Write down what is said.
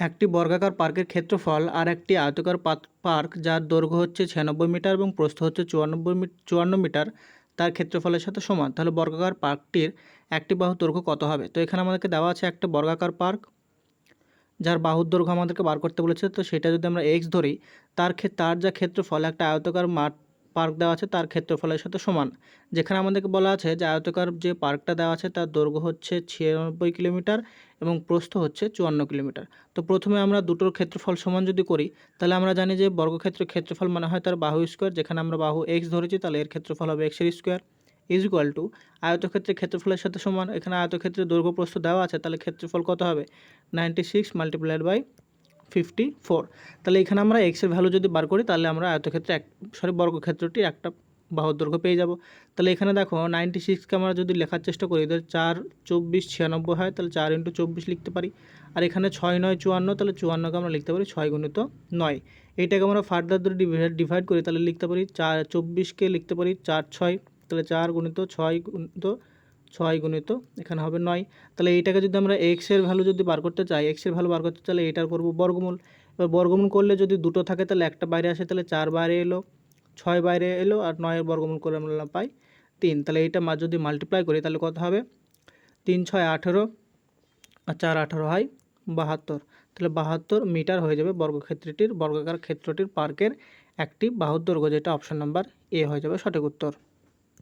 একটি বর্গাকার পার্কের ক্ষেত্রফল আর একটি আয়তাকার পার্ক যার দৈর্ঘ্য হচ্ছে ছিয়ানব্বই মিটার এবং প্রস্থ হচ্ছে চুয়ানব্বই চুয়ান্ন মিটার, তার ক্ষেত্রফলের সাথে সমান। তাহলে বর্গাকার পার্কটির একটি বাহুর দৈর্ঘ্য কত হবে? তো এখানে আমাদেরকে দেওয়া আছে একটা বর্গাকার পার্ক, যার বাহুর দৈর্ঘ্য আমাদেরকে বার করতে বলেছে। তো সেটা যদি আমরা এক্স ধরি, তার তার যা ক্ষেত্রফল, একটা আয়তাকার মাঠ পার্ক দেওয়া আছে তার ক্ষেত্রফলের সাথে সমান। যেখানে আমাদেরকে বলা আছে যে আয়তকার যে পার্কটা দেওয়া আছে তার দৈর্ঘ্য হচ্ছে ছিয়ানব্বই কিলোমিটার এবং প্রস্থ হচ্ছে চুয়ান্ন কিলোমিটার। তো প্রথমে আমরা দুটোর ক্ষেত্রফল সমান যদি করি, তাহলে আমরা জানি যে বর্গক্ষেত্রের ক্ষেত্রফল মানে হয় তার বাহু স্কোয়ার। যেখানে আমরা বাহু এক্স ধরেছি, তাহলে এর ক্ষেত্রফল হবে এক্সের স্কোয়ার ইজ ইকুয়াল টু আয়তক্ষেত্রের ক্ষেত্রফলের সাথে সমান। এখানে আয়তক্ষেত্রের দৈর্ঘ্য প্রস্থ দেওয়া আছে, তাহলে ক্ষেত্রফল কত হবে? Ninety six multiplied by fifty four. তাহলে এখানে আমরা এক্সের ভ্যালু যদি বার করি, তাহলে আমরা আয়তক্ষেত্রে এক সরি বর্গক্ষেত্রটি একটা বাহুর দৈর্ঘ্য পেয়ে যাব। তাহলে এখানে দেখো নাইনটি সিক্সকে আমরা যদি লেখার চেষ্টা করি, তাহলে চার চব্বিশ ছিয়ানব্বই হয়, তাহলে চার ইন্টু চব্বিশ লিখতে পারি। আর এখানে ছয় নয় চুয়ান্ন, তাহলে চুয়ান্নকে আমরা লিখতে পারি ছয় গুণিত নয়। এইটাকে আমরা ফার্দার ধরে ডিভাইড ডিভাইড করি, তাহলে লিখতে পারি চার চব্বিশকে লিখতে পারি চার ছয়, তাহলে চার গুণিত ছয় গুণিত ছয় গুণিত, এখানে হবে নয়। তাহলে এইটাকে যদি আমরা এক্সের ভ্যালু যদি বার করতে চাই এক্সের ভ্যালু বার করতে চাইলে এটার করব বর্গমূল। এবার বর্গমূল করলে যদি দুটো থাকে তাহলে একটা বাইরে আসে, তাহলে চার বাইরে এলো, ছয় বাইরে এলো আর নয়ের বর্গমূল করে আমরা পাই তিন। তাহলে এইটা যদি মাল্টিপ্লাই করি তাহলে কত হবে? তিন, ছয়, আঠেরো আর চার, আঠারো হয় বাহাত্তর। তাহলে বাহাত্তর মিটার হয়ে যাবে বর্গক্ষেত্রটির, বর্গাকার ক্ষেত্রটির পার্কের একটি বাহুর দৈর্ঘ্য যেটা অপশন নাম্বার এ হয়ে যাবে সঠিক উত্তর।